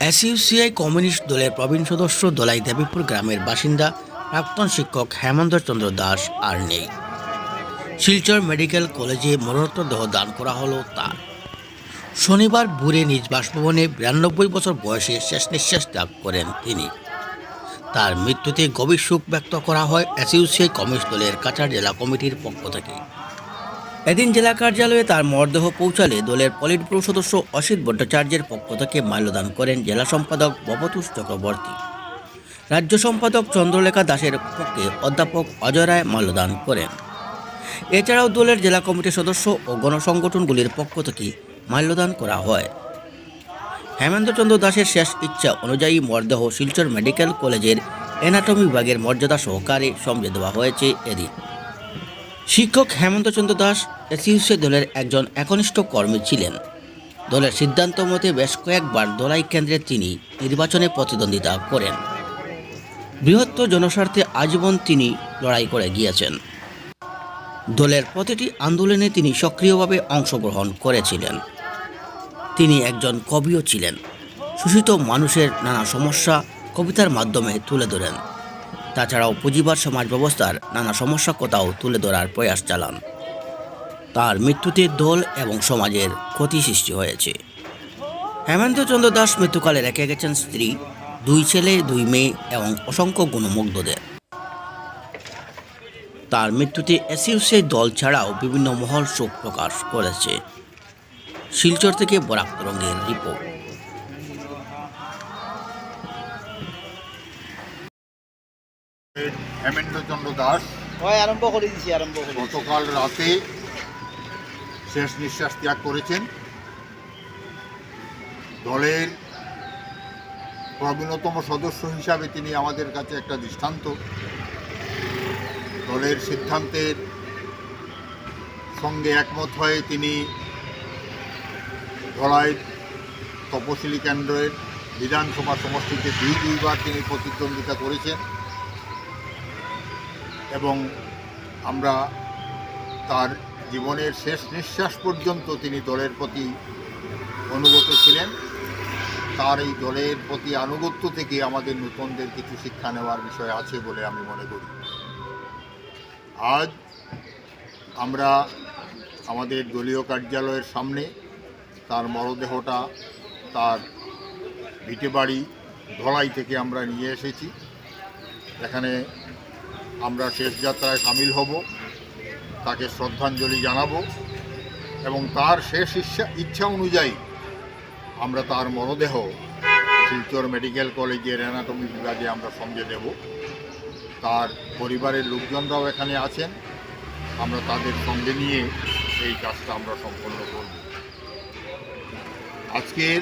SUCI communist দলের প্রবীণ সদস্য দলাই দেবীপুর গ্রামের বাসিন্দা প্রাক্তন শিক্ষক হেমন্ত চন্দ্র দাস আর নেই। শিলচর মেডিকেল কলেজে মরণোত্তর দেহ দান করা হলো তার। শনিবার ভোরে নিজ বাসভবনে বিরানব্বই বছর বয়সে শেষ নিঃশ্বাস ত্যাগ করেন তিনি। তার মৃত্যুতে গভীর শোক ব্যক্ত করা হয় এসইউসিআই কমিউনিস্ট দলের কাছাড় জেলা কমিটির পক্ষ থেকে। এদিন জেলা কার্যালয়ে তার মরদেহ পৌঁছালে দলের পলিট সদস্য অসিত ভট্টাচার্যের পক্ষ থেকে মাল্যদান করেন জেলা সম্পাদক ভবতোষ চক্রবর্তী। রাজ্য সম্পাদক চন্দ্রলেখা দাসের পক্ষে অধ্যাপক অজয় রায় মাল্যদান করেন। এছাড়াও দলের জেলা কমিটির সদস্য ও গণসংগঠনগুলির পক্ষ থেকে মাল্যদান করা হয়। হেমেন্দ্রচন্দ্র দাসের শেষ ইচ্ছা অনুযায়ী মরদেহ শিলচর মেডিকেল কলেজের এনাটমি বিভাগের মর্যাদা সহকারে সমঝে দেওয়া হয়েছে এদিন। শিক্ষক হেমন্তচন্দ্র দাস এসইউসি দলের একজন একনিষ্ঠ কর্মী ছিলেন। দলের সিদ্ধান্ত মতে বেশ কয়েকবার দলাই কেন্দ্রে তিনি নির্বাচনে প্রতিদ্বন্দ্বিতা করেন। বৃহত্তর জনস্বার্থে আজীবন তিনি লড়াই করে গিয়েছেন। দলের প্রতিটি আন্দোলনে তিনি সক্রিয়ভাবে অংশগ্রহণ করেছিলেন। তিনি একজন কবিও ছিলেন। শোষিত মানুষের নানা সমস্যা কবিতার মাধ্যমে তুলে ধরেন। তাছাড়াও পুঁজিবাদ সমাজ ব্যবস্থার নানা সমস্যা কথাও তুলে ধরার প্রয়াস চালান। তার মৃত্যুতে দল এবং সমাজের ক্ষতি সৃষ্টি হয়েছে। হেমন্তচন্দ্র দাস মৃত্যুকালে রেখে গেছেন স্ত্রী, দুই ছেলে, দুই মেয়ে এবং অসংখ্য গুণমুগ্ধদের। তার মৃত্যুতে এসইউসি দল ছাড়াও বিভিন্ন মহল শোক প্রকাশ করেছে। শিলচর থেকে বরাক তরঙ্গের রিপোর্ট। হেমেন্দ্রচন্দ্র দাস। আরম্ভ করে আরম্ভ করে গতকাল রাতে শেষ নিঃশ্বাস ত্যাগ করেছেন। দলের প্রবীণতম সদস্য হিসাবে তিনি আমাদের কাছে একটা দৃষ্টান্ত। দলের সিদ্ধান্তের সঙ্গে একমত হয়ে তিনি ধলাই তপশিলি কেন্দ্রের বিধানসভা সমষ্টিতে দুই দুইবার তিনি প্রতিদ্বন্দ্বিতা করেছেন। এবং আমরা তার জীবনের শেষ নিঃশ্বাস পর্যন্ত তিনি দলের প্রতি অনুগত ছিলেন। তার এই দলের প্রতি আনুগত্য থেকে আমাদের নতুনদের কিছু শিক্ষা নেওয়ার বিষয় আছে বলে আমি মনে করি। আজ আমরা আমাদের দলীয় কার্যালয়ের সামনে তার মরদেহটা, তার ভিটে বাড়ি ধলাই থেকে আমরা নিয়ে এসেছি। এখানে আমরা শেষ যাত্রায় সামিল হব, তাকে শ্রদ্ধাঞ্জলি জানাব এবং তার শেষ ইচ্ছা ইচ্ছা অনুযায়ী আমরা তার মরদেহ শিলচর মেডিকেল কলেজের অ্যানাটমি বিভাগে আমরা সঙ্গে দেব তার পরিবারের লোকজনরাও এখানে আছেন। আমরা তাদের সঙ্গে নিয়ে এই কাজটা আমরা সম্পন্ন করব। আজকের